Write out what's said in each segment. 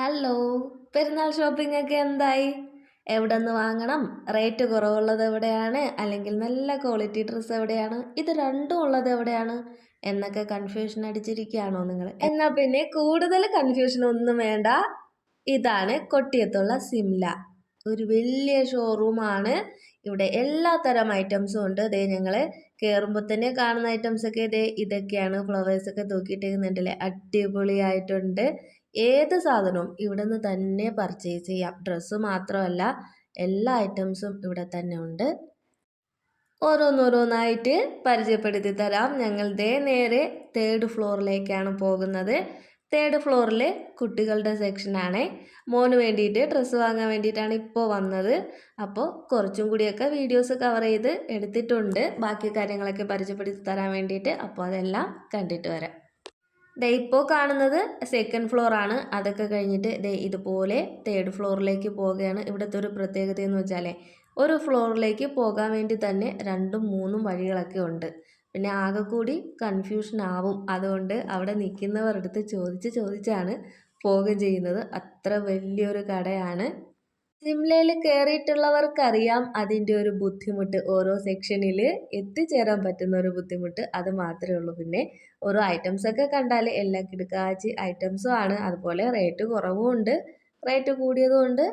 Hello പെരുന്നാൾ shopping ഒക്കെ എന്തായി? എവിടെ നിന്ന് വാങ്ങണം? റേറ്റ് കുറവുള്ളത് എവിടെയാണ്? അല്ലെങ്കിൽ നല്ല ക്വാളിറ്റി ഡ്രസ്സ് എവിടെയാണ്? ഇത് രണ്ടും ഉള്ളത് എവിടെയാണ്? എന്നൊക്കെ കൺഫ്യൂഷൻ അടിച്ചിരിക്കുകയാണോ നിങ്ങൾ? എന്നാൽ പിന്നെ കൂടുതൽ കൺഫ്യൂഷൻ ഒന്നും വേണ്ട. ഇതാണ് കൊട്ടിയത്തുള്ള സിംല. ഒരു വലിയ ഷോറൂമാണ് ഇവിടെ എല്ലാ തരം ഐറ്റംസും ഉണ്ട്. ഇതേ ഞങ്ങൾ കയറുമ്പോൾ തന്നെ കാണുന്ന ഐറ്റംസൊക്കെ ഇതേ ഇതൊക്കെയാണ്. ഫ്ലവേഴ്സൊക്കെ തൂക്കിയിട്ടേക്കുന്നുണ്ടല്ലേ അടിപൊളിയായിട്ടുണ്ട്. ഏത് സാധനവും ഇവിടെ നിന്ന് തന്നെ പർച്ചേസ് ചെയ്യാം. ഡ്രസ്സ് മാത്രമല്ല എല്ലാ ഐറ്റംസും ഇവിടെ തന്നെ ഉണ്ട്. ഓരോന്നോരോന്നായിട്ട് പരിചയപ്പെടുത്തി തരാം. ഞങ്ങൾ ദേ നേരെ തേർഡ് ഫ്ലോറിലേക്കാണ് പോകുന്നത്. തേർഡ് ഫ്ലോറിൽ കുട്ടികളുടെ സെക്ഷനാണ് മോന് വേണ്ടിയിട്ട് ഡ്രസ്സ് വാങ്ങാൻ വേണ്ടിയിട്ടാണ് ഇപ്പോൾ വന്നത്. അപ്പോൾ കുറച്ചും കൂടിയൊക്കെ വീഡിയോസ് കവർ ചെയ്ത് എടുത്തിട്ടുണ്ട്. ബാക്കി കാര്യങ്ങളൊക്കെ പരിചയപ്പെടുത്തി തരാൻ വേണ്ടിയിട്ട് അപ്പോൾ അതെല്ലാം കണ്ടിട്ട് വരാം. ദേ ഇപ്പോൾ കാണുന്നത് സെക്കൻഡ് ഫ്ലോർ ആണ്. അതൊക്കെ കഴിഞ്ഞിട്ട് ദേ ഇതുപോലെ തേർഡ് ഫ്ലോറിലേക്ക് പോവുകയാണ്. ഇവിടുത്തെ ഒരു പ്രത്യേകത എന്ന് വെച്ചാലേ ഒരു ഫ്ലോറിലേക്ക് പോകാൻ വേണ്ടി തന്നെ രണ്ടും മൂന്നും വഴികളൊക്കെ ഉണ്ട്. പിന്നെ ആകെ കൂടി കൺഫ്യൂഷൻ ആവും. അതുകൊണ്ട് അവിടെ നിൽക്കുന്നവരുടെ അടുത്ത് ചോദിച്ച് ചോദിച്ചാണ് പോകുകയും ചെയ്യുന്നത്. അത്ര വലിയൊരു കടയാണ്. സിംലയിൽ കയറിയിട്ടുള്ളവർക്കറിയാം അതിന്റെ ഒരു ബുദ്ധിമുട്ട്. ഓരോ സെക്ഷനിൽ എത്തിച്ചേരാൻ പറ്റുന്ന ഒരു ബുദ്ധിമുട്ട്. അത് മാത്രമേ ഉള്ളൂ. പിന്നെ ഓരോ ഐറ്റംസൊക്കെ കണ്ടാൽ എല്ലാം കിടക്കാച്ചി ഐറ്റംസും ആണ്. അതുപോലെ റേറ്റ് കുറവുമുണ്ട് റേറ്റ് കൂടിയതുകൊണ്ട്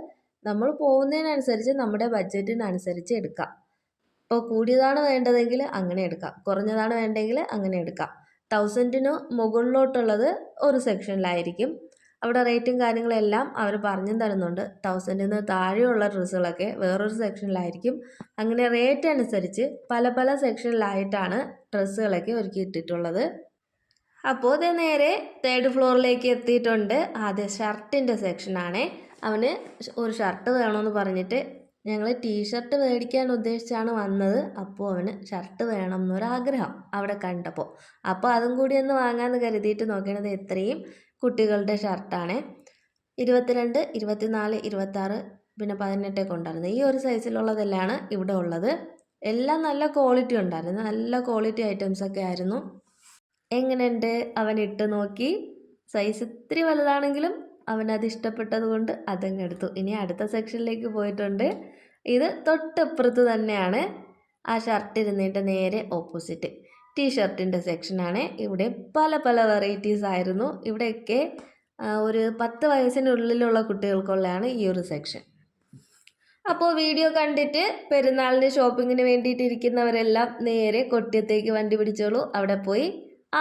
നമ്മൾ പോകുന്നതിനനുസരിച്ച് നമ്മുടെ ബഡ്ജറ്റിനനുസരിച്ച് എടുക്കാം. ഇപ്പോൾ കൂടിയതാണ് വേണ്ടതെങ്കിൽ അങ്ങനെ എടുക്കാം. കുറഞ്ഞതാണ് വേണ്ടതെങ്കിൽ അങ്ങനെ എടുക്കാം. തൗസൻഡിന് മുകളിലോട്ടുള്ളത് ഒരു സെക്ഷനിലായിരിക്കും അവിടെ റേറ്റും കാര്യങ്ങളെല്ലാം അവർ പറഞ്ഞു തരുന്നുണ്ട്. തൗസൻഡിന് താഴെയുള്ള ഡ്രസ്സുകളൊക്കെ വേറൊരു സെക്ഷനിലായിരിക്കും അങ്ങനെ റേറ്റ് അനുസരിച്ച് പല പല സെക്ഷനിലായിട്ടാണ് ഡ്രസ്സുകളൊക്കെ ഒരുക്കിയിട്ടിട്ടുള്ളത് അപ്പോൾ ഇത് നേരെ തേർഡ് ഫ്ലോറിലേക്ക് എത്തിയിട്ടുണ്ട്. ആദ്യം ഷർട്ടിന്റെ സെക്ഷനാണ് അവന് ഒരു ഷർട്ട് വേണമെന്ന് പറഞ്ഞിട്ട് ഞങ്ങൾ ടീഷർട്ട് മേടിക്കാൻ ഉദ്ദേശിച്ചാണ് വന്നത്. അപ്പോൾ അവന് ഷർട്ട് വേണം എന്നൊരാഗ്രഹം അവിടെ കണ്ടപ്പോൾ. അപ്പോൾ അതും കൂടി ഒന്ന് വാങ്ങാമെന്ന് കരുതിയിട്ട് നോക്കണത് എത്രയും കുട്ടികളുടെ ഷർട്ടാണ്. ഇരുപത്തിരണ്ട് ഇരുപത്തിനാല് ഇരുപത്താറ് പിന്നെ പതിനെട്ടൊക്കെ ഉണ്ടായിരുന്നു. ഈ ഒരു സൈസിലുള്ളതെല്ലാം ഇവിടെ ഉള്ളത്. എല്ലാം നല്ല ക്വാളിറ്റി ഉണ്ടായിരുന്നു. നല്ല ക്വാളിറ്റി ഐറ്റംസ് ഒക്കെ ആയിരുന്നു. എങ്ങനെയുണ്ട്? അവൻ ഇട്ട് നോക്കി. സൈസ് ഇത്തിരി വലുതാണെങ്കിലും അവനത് ഇഷ്ടപ്പെട്ടത് കൊണ്ട് അതങ്ങ് എടുത്തു. ഇനി അടുത്ത സെക്ഷനിലേക്ക് പോയിട്ടുണ്ട്. ഇത് തൊട്ടപ്പുറത്ത് തന്നെയാണ്. ആ ഷർട്ട് ഇരുന്നിട്ട് നേരെ ഓപ്പോസിറ്റ് ടീ ഷർട്ടിന്റെ സെക്ഷനാണ്. ഇവിടെ പല പല വെറൈറ്റീസ് ആയിരുന്നു. ഇവിടെയൊക്കെ ഒരു പത്ത് വയസ്സിനുള്ളിലുള്ള കുട്ടികൾക്കുള്ളതാണ് ഈ ഒരു സെക്ഷൻ. അപ്പോൾ വീഡിയോ കണ്ടിട്ട് പെരുന്നാളിന് ഷോപ്പിങ്ങിന് വേണ്ടിയിട്ട് ഇരിക്കുന്നവരെല്ലാം നേരെ കൊട്ടിയത്തേക്ക് വണ്ടി പിടിച്ചോളൂ. അവിടെ പോയി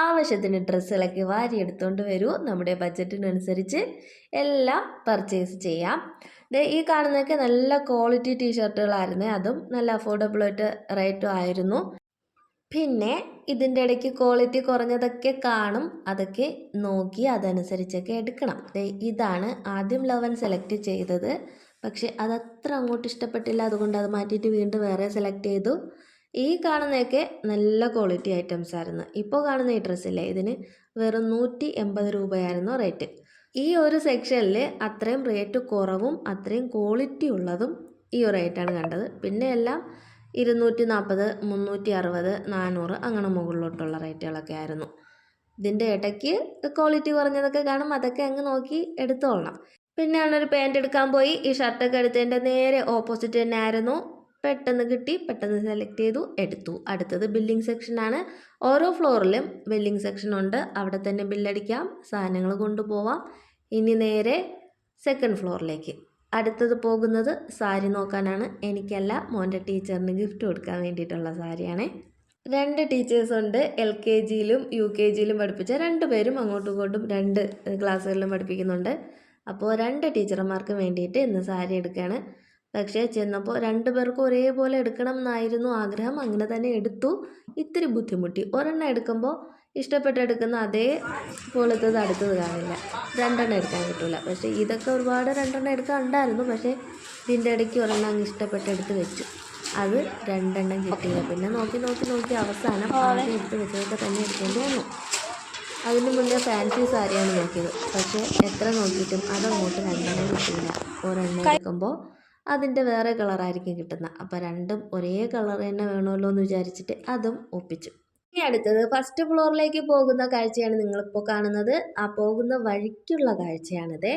ആവശ്യത്തിന് ഡ്രസ്സുകളൊക്കെ വാരി എടുത്തുകൊണ്ട് വരൂ. നമ്മുടെ ബഡ്ജറ്റിനനുസരിച്ച് എല്ലാം പർച്ചേസ് ചെയ്യാം. ഈ കാണുന്നതൊക്കെ നല്ല ക്വാളിറ്റി ടീഷർട്ടുകളായിരുന്നു അതും നല്ല അഫോർഡബിളായിട്ട് റേറ്റും ആയിരുന്നു. പിന്നെ ഇതിന്റെ ഇടയ്ക്ക് ക്വാളിറ്റി കുറഞ്ഞതൊക്കെ കാണും. അതൊക്കെ നോക്കി അതനുസരിച്ചൊക്കെ എടുക്കണം. ഇതാണ് ആദ്യം ലവൻ സെലക്ട് ചെയ്തത്. പക്ഷെ അതത്ര അങ്ങോട്ട് ഇഷ്ടപ്പെട്ടില്ല. അതുകൊണ്ട് അത് മാറ്റിയിട്ട് വീണ്ടും വേറെ സെലക്ട് ചെയ്തു. ഈ കാണുന്നതൊക്കെ നല്ല ക്വാളിറ്റി ഐറ്റംസ് ആയിരുന്നു. ഇപ്പോൾ കാണുന്ന ഈ ഡ്രസ്സില്ലേ ഇതിന് വെറും നൂറ്റി എൺപത് രൂപയായിരുന്നു റേറ്റ് ഈ ഒരു സെക്ഷനിൽ അത്രയും റേറ്റ് കുറവും അത്രയും ക്വാളിറ്റി ഉള്ളതും ഈ ഒരു റേറ്റാണ് കണ്ടത്. പിന്നെ എല്ലാം ഇരുന്നൂറ്റി നാൽപ്പത് മുന്നൂറ്റി അറുപത് നാനൂറ് അങ്ങനെ മുകളിലോട്ടുള്ള റേറ്റുകളൊക്കെ ആയിരുന്നു. ഇതിന്റെ ഇടയ്ക്ക് ക്വാളിറ്റി കുറഞ്ഞതൊക്കെ കാണും. അതൊക്കെ അങ്ങ് നോക്കി എടുത്തോളണം. പിന്നെ ഒരു പാന്റ് എടുക്കാൻ പോയി. ഈ ഷർട്ടൊക്കെ എടുത്തതിന്റെ നേരെ ഓപ്പോസിറ്റ് തന്നെ ആയിരുന്നു. പെട്ടെന്ന് കിട്ടി. പെട്ടെന്ന് സെലക്ട് ചെയ്തു. എടുത്തു. അടുത്തത് ബില്ലിംഗ് സെക്ഷനാണ് ഓരോ ഫ്ലോറിലും ബില്ലിംഗ് സെക്ഷൻ ഉണ്ട്. അവിടെ തന്നെ ബില്ലടിക്കാം സാധനങ്ങൾ കൊണ്ടുപോവാം. ഇനി നേരെ സെക്കൻഡ് ഫ്ലോറിലേക്ക് അടുത്തത് പോകുന്നത് സാരി നോക്കാനാണ്. എനിക്കല്ല മോന്റെ ടീച്ചറിന് ഗിഫ്റ്റ് കൊടുക്കാൻ വേണ്ടിയിട്ടുള്ള സാരിയാണ്. രണ്ട് ടീച്ചേഴ്സ് ഉണ്ട്. എൽ കെ ജിയിലും യു കെ ജിയിലും പഠിപ്പിച്ച രണ്ട് പേരും അങ്ങോട്ടും ഇങ്ങോട്ടും രണ്ട് ക്ലാസ്സുകളിലും പഠിപ്പിക്കുന്നുണ്ട്. അപ്പോൾ രണ്ട് ടീച്ചർമാർക്ക് വേണ്ടിയിട്ട് ഇന്ന് സാരി എടുക്കുകയാണ്. പക്ഷേ ചെന്നപ്പോൾ രണ്ട് പേർക്കും ഒരേപോലെ എടുക്കണം എന്നായിരുന്നു ആഗ്രഹം. അങ്ങനെ തന്നെ എടുത്തു. ഇത്തിരി ബുദ്ധിമുട്ടി. ഒരെണ്ണം എടുക്കുമ്പോൾ ഇഷ്ടപ്പെട്ടെടുക്കുന്ന അതേ പോലത്തത് അടുത്തത് കാണില്ല. രണ്ടെണ്ണം എടുക്കാൻ കിട്ടില്ല പക്ഷേ ഇതൊക്കെ ഒരുപാട് രണ്ടെണ്ണം എടുക്കാൻ ഉണ്ടായിരുന്നു. പക്ഷേ ഇതിന്റെ ഇടയ്ക്ക് ഒരെണ്ണം അങ്ങ് ഇഷ്ടപ്പെട്ടെടുത്ത് വെച്ചു. അത് രണ്ടെണ്ണം കിട്ടിയില്ല. പിന്നെ നോക്കി നോക്കി നോക്കി അവസാനം ആദ്യം എടുത്ത് വെച്ചതൊക്കെ തന്നെ എടുക്കേണ്ടി വന്നു. അതിന് മുന്നേ ഫാൻസി സാരിയാണ് നോക്കിയത്. പക്ഷേ എത്ര നോക്കിയിട്ടും അതങ്ങോട്ട് രണ്ടെണ്ണം കിട്ടിയില്ല. ഒരെണ്ണം എടുക്കുമ്പോൾ അതിന്റെ വേറെ കളറായിരിക്കും കിട്ടുന്നത്. അപ്പോൾ രണ്ടും ഒരേ കളർ തന്നെ വേണമല്ലോ എന്ന് വിചാരിച്ചിട്ട് അതും ഒപ്പിച്ചു. ഇനി അടുത്തത് ഫസ്റ്റ് ഫ്ലോറിലേക്ക് പോകുന്ന കാഴ്ചയാണ് നിങ്ങളിപ്പോൾ കാണുന്നത്. ആ പോകുന്ന വഴിക്കുള്ള കാഴ്ചയാണിത്.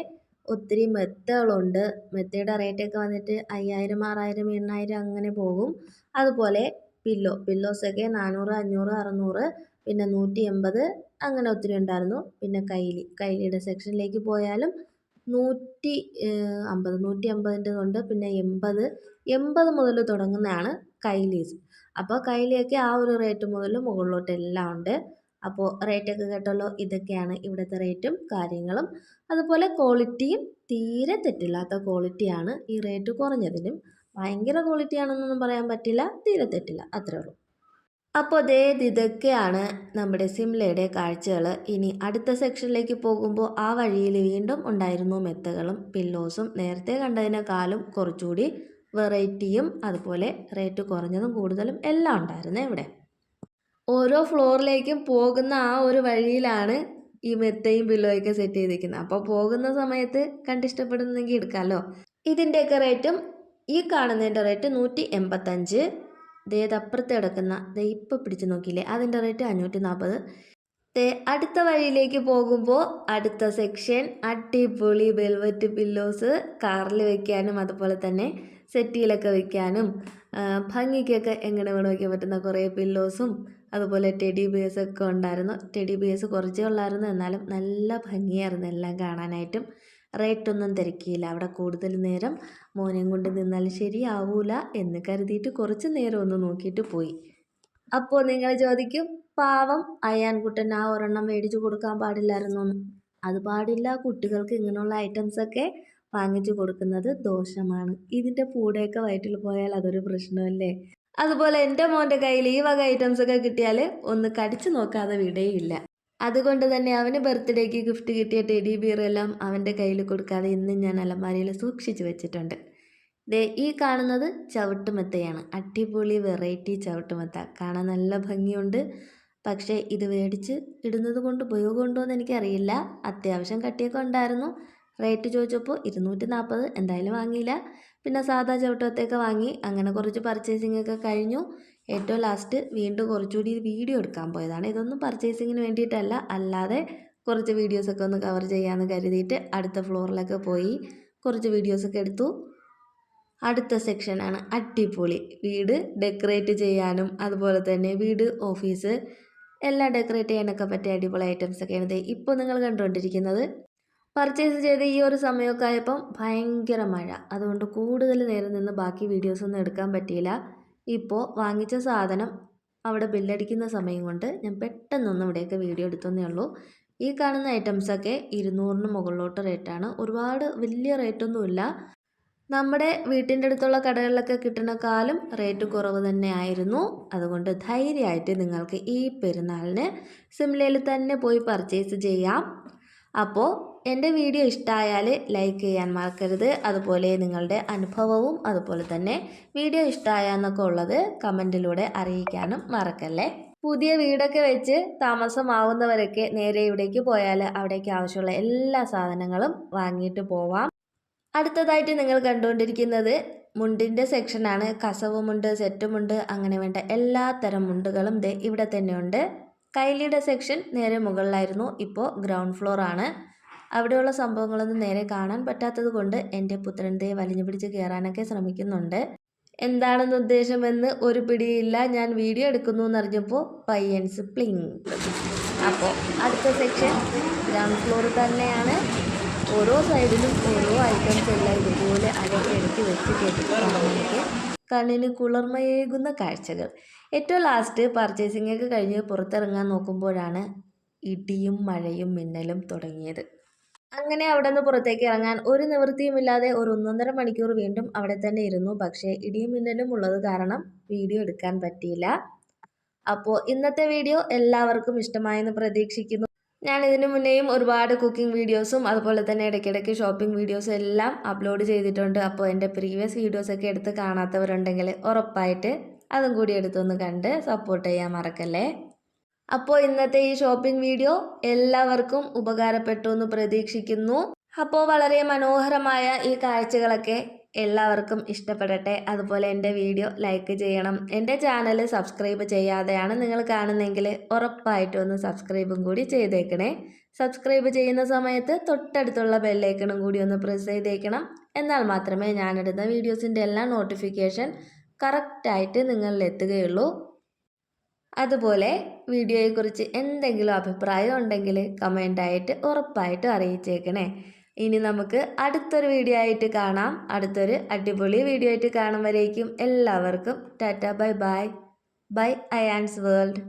ഒത്തിരി മെത്തകളുണ്ട്. മെത്തയുടെ റേറ്റൊക്കെ വന്നിട്ട് അയ്യായിരം ആറായിരം എണ്ണായിരം അങ്ങനെ പോകും. അതുപോലെ പില്ലോ പില്ലോസൊക്കെ നാനൂറ് അഞ്ഞൂറ് അറുന്നൂറ് പിന്നെ നൂറ്റി എൺപത് അങ്ങനെ ഒത്തിരി ഉണ്ടായിരുന്നു. പിന്നെ കൈലി കൈലിയുടെ സെക്ഷനിലേക്ക് പോയാലും നൂറ്റി അമ്പത് നൂറ്റി അമ്പതിന്റെതുണ്ട് പിന്നെ എൺപത് എൺപത് മുതൽ തുടങ്ങുന്നതാണ് കൈലീസ്. അപ്പോൾ കയ്യിലേക്ക് ആ ഒരു റേറ്റ് മുതൽ മുകളിലോട്ട് എല്ലാം ഉണ്ട്. അപ്പോൾ റേറ്റൊക്കെ കേട്ടല്ലോ? ഇതൊക്കെയാണ് ഇവിടുത്തെ റേറ്റും കാര്യങ്ങളും. അതുപോലെ ക്വാളിറ്റിയും തീരെ തെറ്റില്ലാത്ത ക്വാളിറ്റിയാണ് ഈ റേറ്റ് കുറഞ്ഞതിനും. ഭയങ്കര ക്വാളിറ്റി ആണെന്നൊന്നും പറയാൻ പറ്റില്ല തീരെ തെറ്റില്ല. അത്രേ ഉള്ളൂ. അപ്പോൾ ദേ ഇതൊക്കെയാണ് നമ്മുടെ സിംലയുടെ കാഴ്ചകൾ. ഇനി അടുത്ത സെക്ഷനിലേക്ക് പോകുമ്പോൾ ആ വഴിയിൽ വീണ്ടും ഉണ്ടായിരുന്നു മെത്തകളും പില്ലോസും നേരത്തെ കണ്ടതിനേക്കാളും കുറച്ചുകൂടി വെറൈറ്റിയും അതുപോലെ റേറ്റ് കുറഞ്ഞതും കൂടുതലും എല്ലാം ഉണ്ടായിരുന്നു ഇവിടെ. ഓരോ ഫ്ലോറിലേക്കും പോകുന്ന ആ ഒരു വഴിയിലാണ് ഈ മെത്തയും പില്ലോയൊക്കെ സെറ്റ് ചെയ്തിരിക്കുന്നത്. അപ്പോൾ പോകുന്ന സമയത്ത് കണ്ടിഷ്ടപ്പെടുന്നെങ്കിൽ എടുക്കാമല്ലോ ഇതിന്റെയൊക്കെ റേറ്റും ഈ കാണുന്നതിന്റെ റേറ്റ് നൂറ്റി എൺപത്തഞ്ച് അപ്പുറത്ത് കിടക്കുന്ന ദേ പിടിച്ച് നോക്കിയില്ലേ? അതിന്റെ റേറ്റ് അഞ്ഞൂറ്റി നാൽപ്പത് ദേ അടുത്ത വഴിയിലേക്ക് പോകുമ്പോൾ അടുത്ത സെക്ഷൻ അടിപൊളി വെൽവെറ്റ് പില്ലോസ് കാറിൽ വെക്കാനും അതുപോലെ തന്നെ സെറ്റിയിലൊക്കെ വെക്കാനും ഭംഗിക്കൊക്കെ എങ്ങനെ വേണം വയ്ക്കാൻ പറ്റുന്ന കുറേ പില്ലോസും അതുപോലെ ടെഡി ബിയേഴ്സൊക്കെ ഉണ്ടായിരുന്നു. ടെഡി ബിയേഴ്സ് കുറച്ചേ ഉള്ളായിരുന്നു. എന്നാലും നല്ല ഭംഗിയായിരുന്നു എല്ലാം കാണാനായിട്ടും. റേറ്റൊന്നും തിരക്കിയില്ല. അവിടെ കൂടുതൽ നേരം മോനെയും കൊണ്ട് നിന്നാൽ ശരിയാവൂല എന്ന് കരുതിയിട്ട് കുറച്ച് നേരം ഒന്ന് നോക്കിയിട്ട് പോയി. അപ്പോൾ നിങ്ങൾ ചോദിക്കും പാവം അയ്യാൻകുട്ടൻ ആ ഒരെണ്ണം മേടിച്ചു കൊടുക്കാൻ പാടില്ലായിരുന്നു അത് പാടില്ല. കുട്ടികൾക്ക് ഇങ്ങനെയുള്ള ഐറ്റംസൊക്കെ വാങ്ങിച്ചു കൊടുക്കുന്നത് ദോഷമാണ്. ഇതിന്റെ പൂടെയൊക്കെ വയറ്റിൽ പോയാൽ അതൊരു പ്രശ്നമല്ലേ? അതുപോലെ എന്റെ മോന്റെ കയ്യിൽ ഈ വക ഐറ്റംസ് ഒക്കെ കിട്ടിയാൽ ഒന്ന് കടിച്ചു നോക്കാതെ വിടേയില്ല അതുകൊണ്ട് തന്നെ അവന് ബർത്ത്ഡേക്ക് ഗിഫ്റ്റ് കിട്ടിയ ടെഡി ബിയർ എല്ലാം അവന്റെ കയ്യിൽ കൊടുക്കാതെ ഇന്നും ഞാൻ അലമാരയിൽ സൂക്ഷിച്ചു വെച്ചിട്ടുണ്ട്. ദേ ഈ കാണുന്നത് ചവിട്ടുമെത്തയാണ്. അടിപൊളി വെറൈറ്റി ചവിട്ടുമെത്ത. കാണാൻ നല്ല ഭംഗിയുണ്ട്. പക്ഷേ ഇത് മേടിച്ച് ഇടുന്നത് കൊണ്ട് ഉപയോഗമുണ്ടോ എന്ന് എനിക്കറിയില്ല. അത്യാവശ്യം കട്ടിയൊക്കെ ഉണ്ടായിരുന്നു. റേറ്റ് ചോദിച്ചപ്പോൾ ഇരുന്നൂറ്റി നാൽപ്പത് എന്തായാലും വാങ്ങിയില്ല. പിന്നെ സാധാ ചവിട്ടത്തേക്ക് വാങ്ങി അങ്ങനെ കുറച്ച് പർച്ചേസിംഗ് ഒക്കെ കഴിഞ്ഞു. ഏറ്റവും ലാസ്റ്റ് വീണ്ടും കുറച്ചുകൂടി വീഡിയോ എടുക്കാൻ പോയതാണ്. ഇതൊന്നും പർച്ചേസിങ്ങിന് വേണ്ടിയിട്ടല്ല. അല്ലാതെ കുറച്ച് വീഡിയോസൊക്കെ ഒന്ന് കവർ ചെയ്യാമെന്ന് കരുതിയിട്ട് അടുത്ത ഫ്ലോറിലൊക്കെ പോയി കുറച്ച് വീഡിയോസൊക്കെ എടുത്തു. അടുത്ത സെക്ഷനാണ് അടിപൊളി. വീട് ഡെക്കറേറ്റ് ചെയ്യാനും അതുപോലെ തന്നെ വീട് ഓഫീസ് എല്ലാം ഡെക്കറേറ്റ് ചെയ്യാനൊക്കെ പറ്റിയ അടിപൊളി ഐറ്റംസൊക്കെയാണ് ഇപ്പോൾ നിങ്ങൾ കണ്ടുകൊണ്ടിരിക്കുന്നത്. പർച്ചേസ് ചെയ്ത് ഈ ഒരു സമയമൊക്കെ ആയപ്പം ഭയങ്കര മഴ. അതുകൊണ്ട് കൂടുതൽ നേരം നിന്ന് ബാക്കി വീഡിയോസൊന്നും എടുക്കാൻ പറ്റിയില്ല. ഇപ്പോൾ വാങ്ങിച്ച സാധനം അവിടെ ബില്ലടിക്കുന്ന സമയം കൊണ്ട് ഞാൻ പെട്ടെന്നൊന്നും ഇവിടെയൊക്കെ വീഡിയോ എടുത്തതേ ഉള്ളൂ. ഈ കാണുന്ന ഐറ്റംസൊക്കെ ഇരുന്നൂറിന് മുകളിലോട്ട് റേറ്റാണ് ഒരുപാട് വലിയ റേറ്റൊന്നുമില്ല നമ്മുടെ വീട്ടിന്റെ അടുത്തുള്ള കടകളിലൊക്കെ കിട്ടുന്നക്കാളും റേറ്റ് കുറവ് തന്നെ ആയിരുന്നു. അതുകൊണ്ട് ധൈര്യമായിട്ട് നിങ്ങൾക്ക് ഈ പെരുന്നാളിന് സിംലയിൽ തന്നെ പോയി പർച്ചേസ് ചെയ്യാം. അപ്പോൾ എന്റെ വീഡിയോ ഇഷ്ടമായാൽ ലൈക്ക് ചെയ്യാൻ മറക്കരുത്. അതുപോലെ നിങ്ങളുടെ അനുഭവവും അതുപോലെ തന്നെ വീഡിയോ ഇഷ്ടമായെന്നൊക്കെ ഉള്ളത് കമന്റിലൂടെ അറിയിക്കാനും മറക്കല്ലേ? പുതിയ വീടൊക്കെ വെച്ച് താമസമാവുന്നവരൊക്കെ നേരെ ഇവിടേക്ക് പോയാൽ അവിടേക്ക് ആവശ്യമുള്ള എല്ലാ സാധനങ്ങളും വാങ്ങിയിട്ട് പോവാം. അടുത്തതായിട്ട് നിങ്ങൾ കണ്ടുകൊണ്ടിരിക്കുന്നത് മുണ്ടിന്റെ സെക്ഷനാണ്. കസവുമുണ്ട് സെറ്റുമുണ്ട് അങ്ങനെ വേണ്ട എല്ലാ തരം മുണ്ടുകളും ദേ ഇവിടെ തന്നെയുണ്ട് കൈലിയുടെ സെക്ഷൻ നേരെ മുകളിലായിരുന്നു. ഇപ്പോൾ ഗ്രൗണ്ട് ഫ്ലോർ ആണ് അവിടെയുള്ള സംഭവങ്ങളൊന്നും നേരെ കാണാൻ പറ്റാത്തത് കൊണ്ട് എന്റെ പുത്രൻ ദേ വലിഞ്ഞു പിടിച്ച് കയറാനൊക്കെ ശ്രമിക്കുന്നുണ്ട്. എന്താണെന്ന് ഉദ്ദേശമെന്ന് ഒരു പിടിയില്ല. ഞാൻ വീഡിയോ എടുക്കുന്നു എന്നറിഞ്ഞപ്പോൾ പയ്യൻസ് പ്ലിങ്. അപ്പോൾ അടുത്ത സെക്ഷൻ ഗ്രൗണ്ട് ഫ്ലോർ തന്നെയാണ്. ഓരോ സൈഡിലും ഓരോ ഐറ്റംസ് എല്ലാം ഇതുപോലെ അതൊക്കെ എടുത്ത് വെച്ച് കേട്ടിട്ടുണ്ടെങ്കിൽ കണ്ണിന് കുളിർമയേകുന്ന കാഴ്ചകൾ. ഏറ്റവും ലാസ്റ്റ് പർച്ചേസിംഗ് ഒക്കെ കഴിഞ്ഞ് പുറത്തിറങ്ങാൻ നോക്കുമ്പോഴാണ് ഇടിയും മഴയും മിന്നലും തുടങ്ങിയത്. അങ്ങനെ അവിടെ നിന്ന് പുറത്തേക്ക് ഇറങ്ങാൻ ഒരു നിവൃത്തിയുമില്ലാതെ ഒരു ഒന്നൊന്നര മണിക്കൂർ വീണ്ടും അവിടെ തന്നെ ഇരുന്നു. പക്ഷേ ഇടിയും മിന്നലും ഉള്ളത് കാരണം വീഡിയോ എടുക്കാൻ പറ്റിയില്ല. അപ്പോൾ ഇന്നത്തെ വീഡിയോ എല്ലാവർക്കും ഇഷ്ടമായെന്ന് പ്രതീക്ഷിക്കുന്നു. ഞാൻ ഇതിനു മുന്നേയും ഒരുപാട് കുക്കിംഗ് വീഡിയോസും അതുപോലെ തന്നെ ഇടയ്ക്കിടയ്ക്ക് ഷോപ്പിംഗ് വീഡിയോസും എല്ലാം അപ്ലോഡ് ചെയ്തിട്ടുണ്ട്. അപ്പോൾ എന്റെ പ്രീവിയസ് വീഡിയോസൊക്കെ എടുത്ത് കാണാത്തവരുണ്ടെങ്കിൽ ഉറപ്പായിട്ട് അതും കൂടി എടുത്തൊന്ന് കണ്ട് സപ്പോർട്ട് ചെയ്യാൻ മറക്കല്ലേ? അപ്പോൾ ഇന്നത്തെ ഈ ഷോപ്പിംഗ് വീഡിയോ എല്ലാവർക്കും ഉപകാരപ്പെട്ടു എന്ന് പ്രതീക്ഷിക്കുന്നു. അപ്പോൾ വളരെ മനോഹരമായ ഈ കാഴ്ചകളൊക്കെ എല്ലാവർക്കും ഇഷ്ടപ്പെടട്ടെ. അതുപോലെ എന്റെ വീഡിയോ ലൈക്ക് ചെയ്യണം. എന്റെ ചാനൽ സബ്സ്ക്രൈബ് ചെയ്യാതെയാണ് നിങ്ങൾ കാണുന്നതെങ്കിൽ ഉറപ്പായിട്ടും ഒന്ന് സബ്സ്ക്രൈബും കൂടി ചെയ്തേക്കണേ. സബ്സ്ക്രൈബ് ചെയ്യുന്ന സമയത്ത് തൊട്ടടുത്തുള്ള ബെല്ലൈക്കണും കൂടി ഒന്ന് പ്രസ് ചെയ്തേക്കണം. എന്നാൽ മാത്രമേ ഞാനിടുന്ന വീഡിയോസിന്റെ എല്ലാ നോട്ടിഫിക്കേഷൻ കറക്റ്റായിട്ട് നിങ്ങളിൽ എത്തുകയുള്ളൂ. അതുപോലെ വീഡിയോയെക്കുറിച്ച് എന്തെങ്കിലും അഭിപ്രായം ഉണ്ടെങ്കിൽ കമന്റായിട്ട് ഉറപ്പായിട്ടും അറിയിച്ചേക്കണേ. ഇനി നമുക്ക് അടുത്തൊരു വീഡിയോ ആയിട്ട് കാണാം. അടുത്തൊരു അടിപൊളി വീഡിയോ ആയിട്ട് കാണുമ്പോഴേക്കും എല്ലാവർക്കും tata bye bye. Bye Ayaan's world.